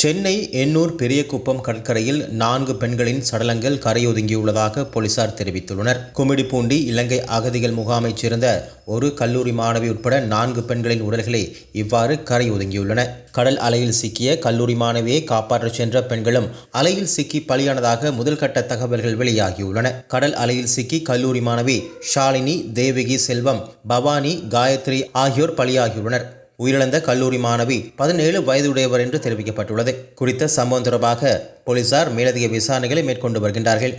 சென்னை எண்ணூர் பெரியகுப்பம் கடற்கரையில் நான்கு பெண்களின் சடலங்கள் கரையொதுங்கியுள்ளதாக போலீசார் தெரிவித்துள்ளனர். குமிடிப்பூண்டி இலங்கை அகதிகள் முகாமைச் சேர்ந்த ஒரு கல்லூரி மாணவி உட்பட நான்கு பெண்களின் உடல்களை இவ்வாறு கரையொதுங்கியுள்ளன. கடல் அலையில் சிக்கிய கல்லூரி மாணவியை காப்பாற்றச் சென்ற பெண்களும் அலையில் சிக்கி பலியானதாக முதல்கட்ட தகவல்கள் வெளியாகியுள்ளன. கடல் அலையில் சிக்கி கல்லூரி மாணவி ஷாலினி தேவகி செல்வம் பவானி காயத்ரி ஆகியோர் பலியாகியுள்ளனர். உயிரிழந்த கல்லூரி மாணவி பதினேழு வயதுடையவர் என்று தெரிவிக்கப்பட்டுள்ளது. குறித்த சம்பவம் தொடர்பாக போலீசார் மேலதிக விசாரணைகளை மேற்கொண்டு வருகின்றார்கள்.